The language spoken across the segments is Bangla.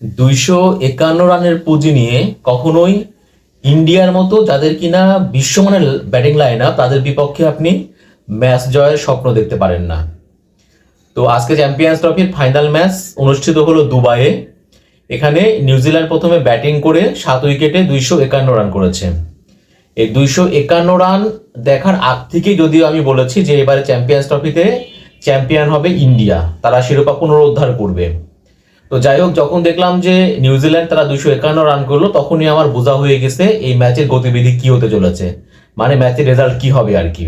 দুইশো একান্ন রানের পুঁজি নিয়ে কখনোই ইন্ডিয়ার মতো যাদের কিনা বিশ্বমানের ব্যাটিং লাইন আপ তাদের বিপক্ষে আপনি ম্যাচ জয়ের স্বপ্ন দেখতে পারেন না। তো আজকে চ্যাম্পিয়ন্স ট্রফির ফাইনাল ম্যাচ অনুষ্ঠিত হলো দুবাইয়ে। এখানে নিউজিল্যান্ড প্রথমে ব্যাটিং করে সাত উইকেটে দুইশো একান্ন রান করেছে। এই দুইশো একান্ন রান দেখার আগ থেকেই যদিও আমি বলেছি যে এবারে চ্যাম্পিয়ন্স ট্রফিতে চ্যাম্পিয়ন হবে ইন্ডিয়া। তারা শিরোপা পুনরুদ্ধার করবে। তো যাই হোক, যখন দেখলাম যে নিউজিল্যান্ড তারা দুইশো একান্ন রান করল, তখনই আমার বোঝা হয়ে গেছে এই ম্যাচের গতিবিধি কি হতে চলেছে। মানে ম্যাচের রেজাল্ট কি হবে আর কি।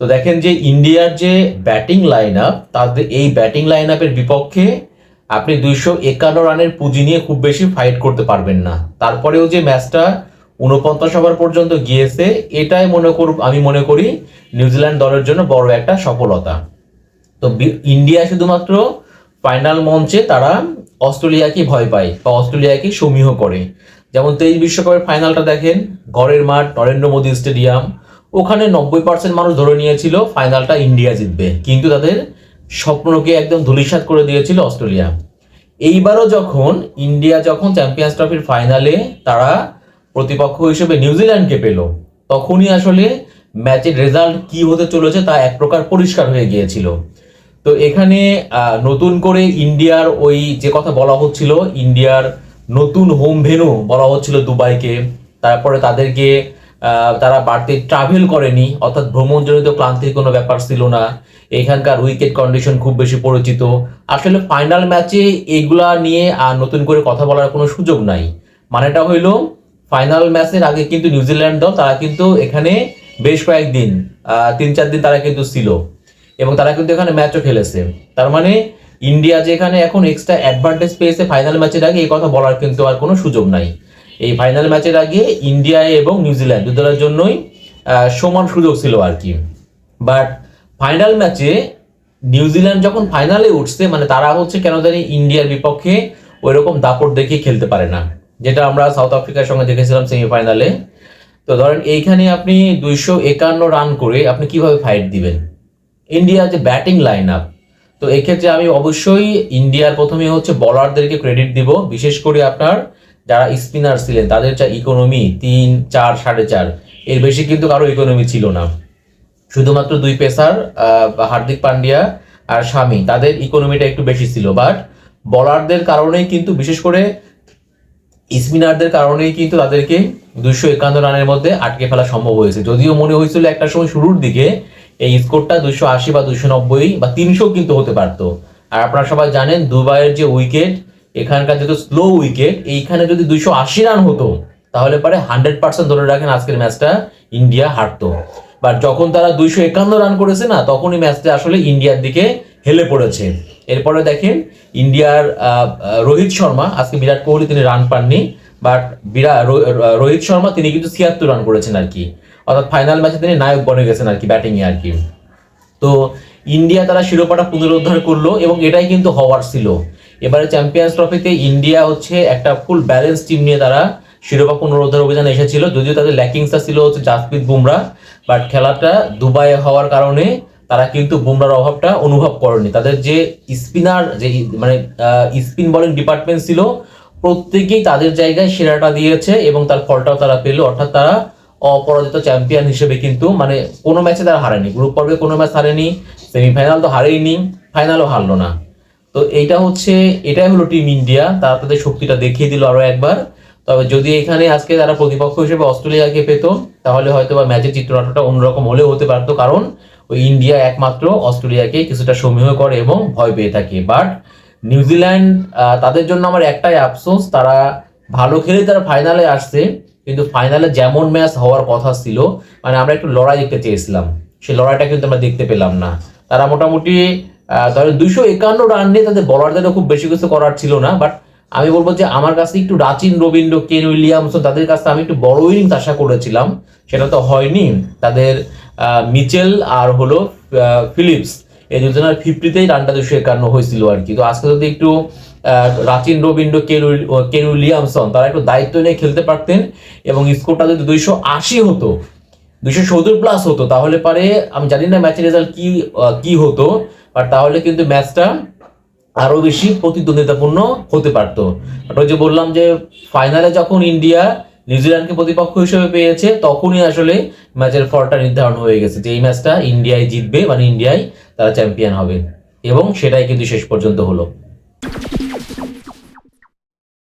তো দেখেন যে ইন্ডিয়ার যে ব্যাটিং লাইন আপ তাদের এই ব্যাটিং লাইন আপের বিপক্ষে আপনি দুইশো একান্ন রানের পুঁজি নিয়ে খুব বেশি ফাইট করতে পারবেন না। তারপরেও যে ম্যাচটা উনপঞ্চাশ ওভার পর্যন্ত গিয়েছে, এটাই মনে করব আমি মনে করি নিউজিল্যান্ড দলের জন্য বড় একটা সফলতা। তো ইন্ডিয়া শুধুমাত্র ফাইনাল মঞ্চে তারা অস্ট্রেলিয়াকে ভয় পায় বা অস্ট্রেলিয়াকে সমীহ করে। যেমন তেইশ বিশ্বকাপের ফাইনালটা দেখেন, ঘরের মাঠ, নরেন্দ্র মোদী স্টেডিয়াম, ওখানে নব্বই পার্সেন্ট মানুষ ধরে নিয়েছিল, ফাইনালটা ইন্ডিয়া জিতবে। কিন্তু তাদের স্বপ্নকে একদম ধূলিসাৎ করে দিয়েছিল অস্ট্রেলিয়া। এইবারও যখন ইন্ডিয়া যখন চ্যাম্পিয়ন্স ট্রফির ফাইনালে তারা প্রতিপক্ষ হিসেবে নিউজিল্যান্ডকে পেল, তখনই আসলে ম্যাচের রেজাল্ট কি হতে চলেছে তা এক প্রকার পরিষ্কার হয়ে গিয়েছিল। তো এখানে নতুন করে ইন্ডিয়ার ওই যে কথা বলা হচ্ছিল, ইন্ডিয়ার নতুন হোম ভেনু বলা হচ্ছিল দুবাইকে। তারপরে তাদেরকে তারা বাড়তি ট্রাভেল করেনি, অর্থাৎ ভ্রমণজনিত ক্লান্তির কোনো ব্যাপার ছিল না। এখানকার উইকেট কন্ডিশন খুব বেশি পরিচিত। আসলে ফাইনাল ম্যাচে এগুলা নিয়ে আর নতুন করে কথা বলার কোনো সুযোগ নাই। মানেটা হইল ফাইনাল ম্যাচের আগে কিন্তু নিউজিল্যান্ড দল তারা কিন্তু এখানে বেশ কয়েকদিন তিন চার দিন তারা কিন্তু ছিল। এবং তারা কিন্তু এখানে ম্যাচও খেলেছে। তার মানে ইন্ডিয়া যেখানে এখন এক্সট্রা অ্যাডভান্টেজ পেয়েছে ফাইনাল ম্যাচের আগে, এই কথা বলার কিন্তু আর কোনো সুযোগ নাই। এই ফাইনাল ম্যাচের আগে ইন্ডিয়া এবং নিউজিল্যান্ড দু দলের জন্যই সমান সুযোগ ছিল আর কি। বাট ফাইনাল ম্যাচে নিউজিল্যান্ড যখন ফাইনালে উঠছে মানে তারা হচ্ছে কেন জানি ইন্ডিয়ার বিপক্ষে ওই রকম দাপট দেখিয়ে খেলতে পারে না। যেটা আমরা সাউথ আফ্রিকার সঙ্গে দেখেছিলাম সেমিফাইনালে তো ধরেন এইখানে আপনি দুইশো একান্ন রান করে আপনি কীভাবে ফাইট দিবেন? ইন্ডিয়ার যে ব্যাটিং লাইন আপ তো এক্ষেত্রে আমি অবশ্যই ইন্ডিয়ার প্রথমে হচ্ছে বলারদেরকে ক্রেডিট দিব। বিশেষ করে আপনার যারা স্পিনার ছিলেন, তাদের যা ইকোনমি তিন, চার, সাড়ে চার, এর বেশি কিন্তু কারও ইকোনমি ছিল না। শুধুমাত্র দুই পেসার হার্দিক পান্ডিয়া আর স্বামী তাদের ইকোনমিটা একটু বেশি ছিল। বাট বলারদের কারণেই কিন্তু, বিশেষ করে স্পিনারদের কারণেই কিন্তু তাদেরকে দুইশো একান্ন রানের মধ্যে আটকে ফেলা সম্ভব হয়েছে। যদিও মনে হয়েছিল একটা সময় শুরুর দিকে এই স্কোরটা দুইশো আশি বা দুইশো নব্বই বা তিনশো কিন্তু হতে পারতো। আর আপনারা সবাই জানেন, দুবাইয়ের যে উইকেট এখানকার যেহেতু স্লো উইকেট এইখানে যদি দুইশো আশি রান হতো, তাহলে পরে হান্ড্রেড পার্সেন্ট ধরে রাখেন আজকের ম্যাচটা ইন্ডিয়া হারতো। বাট যখন তারা দুইশো একান্ন রান করেছে না, তখনই ম্যাচটা আসলে ইন্ডিয়ার দিকে হেলে পড়েছে। এরপরে দেখেন, ইন্ডিয়ার রোহিত শর্মা, আজকে বিরাট কোহলি তিনি রান পাননি বাট বিরাট রোহিত শর্মা তিনি কিন্তু ছিয়াত্তর রান করেছেন আর কি। অর্থাৎ ফাইনাল ম্যাচে তিনি নায়ক বনে গেছেন আর কি ব্যাটিংয়ে আর কি। তো ইন্ডিয়া তারা শিরোপাটা পুনরুদ্ধার করল এবং এটাই কিন্তু হওয়ার ছিল। এবারে চ্যাম্পিয়ন্স ট্রফিতে ইন্ডিয়া হচ্ছে একটা ফুল ব্যালেন্স টিম নিয়ে তারা শিরোপা পুনরুদ্ধার অভিযানে এসেছিল। যদিও তাদের ল্যাকিংসটা ছিল হচ্ছে জাসপ্রীত বুমরা বাট খেলাটা দুবাইয়ে হওয়ার কারণে তারা কিন্তু বুমরার অভাবটা অনুভব করেনি। তাদের যে স্পিনার যে মানে স্পিন বোলিং ডিপার্টমেন্ট ছিল, প্রত্যেকেই তাদের জায়গায় সেরাটা দিয়েছে এবং তার ফলটাও তারা পেল। অর্থাৎ তারা অপরাজিত চ্যাম্পিয়ন হিসেবে কিন্তু মানে কোনো ম্যাচে তারা হারেনি। গ্রুপ পর্বে কোনো ম্যাচ হারেনি সেমিফাইনাল তো হারেইনি ফাইনালও হারলো না। তো এইটা হচ্ছে, এটাই হলো টিম ইন্ডিয়া তারা তাদের শক্তিটা দেখিয়ে দিল আরও একবার। তবে যদি এখানে আজকে তারা প্রতিপক্ষ হিসেবে অস্ট্রেলিয়াকে পেতো, তাহলে হয়তো বা ম্যাচের চিত্রনাট্যটা অন্যরকম হলেও হতে পারতো, কারণ ওই ইন্ডিয়া একমাত্র অস্ট্রেলিয়াকে কিছুটা সমীহ করে এবং ভয় পেয়ে থাকে। বাট নিউজিল্যান্ড তাদের জন্য আমার একটাই আফসোস, তারা ভালো খেলে তারা ফাইনালে আসছে। কিন্তু ফাইনালে যেমন ম্যাচ হওয়ার কথা ছিল মানে আমরা একটু লড়াই দেখতে চেয়েছিলাম। সেই লড়াইটা কিন্তু আমরা দেখতে পেলাম না। তারা মোটামুটি ধরেন দুইশো একান্ন রান নিয়ে তাদের বলারদেরও খুব বেশি কিছু করার ছিল না বাট আমি বলব যে আমার কাছে একটু রাচিন, রবীন্দ্র, কেন উইলিয়ামসন, তাদের কাছে আমি একটু বড় ইনিংস আশা করেছিলাম। সেটা তো হয়নি। তাদের মিচেল আর হলো ফিলিপস, এই দুজনের ফিফটিতেই রানটা দুশো একান্ন হয়েছিল আর কি। তো আজকে যদি একটু রাচিন, রবীন্দ্র, কেন উইল- উইলিয়ামসন তারা একটু দায়িত্ব নিয়ে খেলতে পারতেন এবং স্কোরটা যদি দুইশো আশি হতো, দুইশো সত্তর প্লাস হতো, তাহলে পারে, আমি জানি না ম্যাচের রেজাল্ট কি কি হতো বাট তাহলে কিন্তু ম্যাচটা আরও বেশি প্রতিদ্বন্দ্বিতাপূর্ণ হতে পারত। ওই যে বললাম যে ফাইনালে যখন ইন্ডিয়া নিউজিল্যান্ডকে প্রতিপক্ষ হিসেবে পেয়েছে, তখনই আসলে ম্যাচের ফলটা নির্ধারণ হয়ে গেছে যে এই ম্যাচটা ইন্ডিয়ায় জিতবে মানে ইন্ডিয়ায় তারা চ্যাম্পিয়ন হবে। এবং সেটাই কিন্তু শেষ পর্যন্ত হলো।